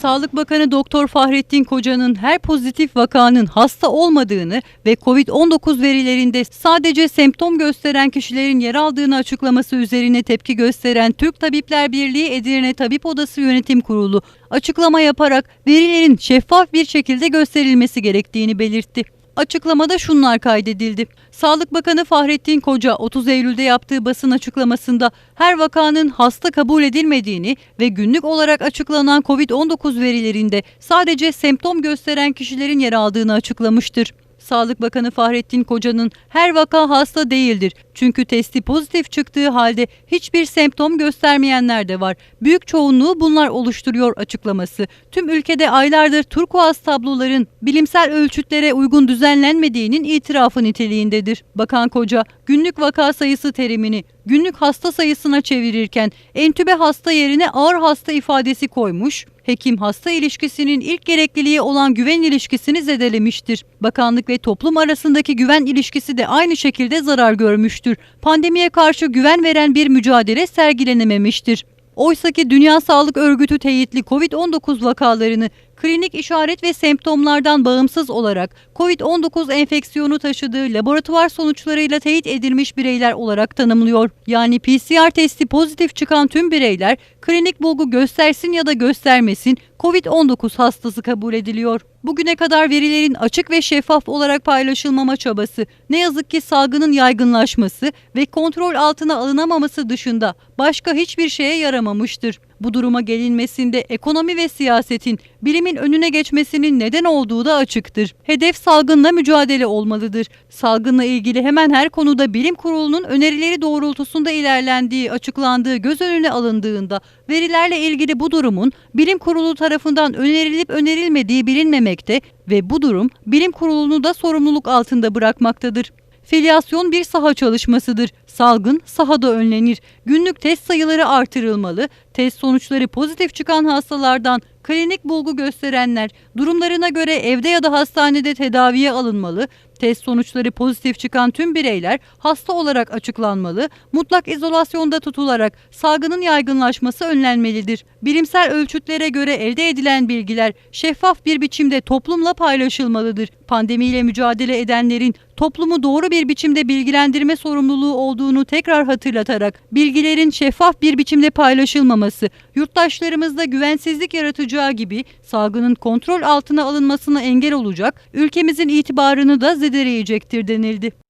Sağlık Bakanı Doktor Fahrettin Koca'nın her pozitif vakanın hasta olmadığını ve COVID-19 verilerinde sadece semptom gösteren kişilerin yer aldığını açıklaması üzerine tepki gösteren Türk Tabipler Birliği Edirne Tabip Odası Yönetim Kurulu açıklama yaparak verilerin şeffaf bir şekilde gösterilmesi gerektiğini belirtti. Açıklamada şunlar kaydedildi. Sağlık Bakanı Fahrettin Koca 30 Eylül'de yaptığı basın açıklamasında her vakanın hasta kabul edilmediğini ve günlük olarak açıklanan COVID-19 verilerinde sadece semptom gösteren kişilerin yer aldığını açıklamıştır. Sağlık Bakanı Fahrettin Koca'nın her vaka hasta değildir. Çünkü testi pozitif çıktığı halde hiçbir semptom göstermeyenler de var. Büyük çoğunluğu bunlar oluşturuyor açıklaması. Tüm ülkede aylardır turkuaz tabloların bilimsel ölçütlere uygun düzenlenmediğinin itirafı niteliğindedir. Bakan Koca günlük vaka sayısı terimini günlük hasta sayısına çevirirken entübe hasta yerine ağır hasta ifadesi koymuş, hekim hasta ilişkisinin ilk gerekliliği olan güven ilişkisini zedelemiştir. Bakanlık ve toplum arasındaki güven ilişkisi de aynı şekilde zarar görmüştür. Pandemiye karşı güven veren bir mücadele sergilenememiştir. Oysaki Dünya Sağlık Örgütü teyitli COVID-19 vakalarını klinik işaret ve semptomlardan bağımsız olarak COVID-19 enfeksiyonu taşıdığı laboratuvar sonuçlarıyla teyit edilmiş bireyler olarak tanımlıyor. Yani PCR testi pozitif çıkan tüm bireyler klinik bulgu göstersin ya da göstermesin COVID-19 hastası kabul ediliyor. Bugüne kadar verilerin açık ve şeffaf olarak paylaşılmama çabası ne yazık ki salgının yaygınlaşması ve kontrol altına alınamaması dışında başka hiçbir şeye yaramamıştır. Bu duruma gelinmesinde ekonomi ve siyasetin bilimin önüne geçmesinin neden olduğu da açıktır. Hedef salgınla mücadele olmalıdır. Salgınla ilgili hemen her konuda bilim kurulunun önerileri doğrultusunda ilerlendiği, açıklandığı göz önüne alındığında verilerle ilgili bu durumun bilim kurulu tarafından önerilip önerilmediği bilinmemekte ve bu durum bilim kurulunu da sorumluluk altında bırakmaktadır. Filyasyon bir saha çalışmasıdır. Salgın sahada önlenir. Günlük test sayıları artırılmalı. Test sonuçları pozitif çıkan hastalardan klinik bulgu gösterenler durumlarına göre evde ya da hastanede tedaviye alınmalı. Test sonuçları pozitif çıkan tüm bireyler hasta olarak açıklanmalı. Mutlak izolasyonda tutularak salgının yaygınlaşması önlenmelidir. Bilimsel ölçütlere göre elde edilen bilgiler şeffaf bir biçimde toplumla paylaşılmalıdır. Pandemiyle mücadele edenlerin toplumu doğru bir biçimde bilgilendirme sorumluluğu olduğunu tekrar hatırlatarak bilgilerin şeffaf bir biçimde paylaşılmaması yurttaşlarımızda güvensizlik yaratacağı gibi salgının kontrol altına alınmasına engel olacak, ülkemizin itibarını da zedeleyecektir denildi.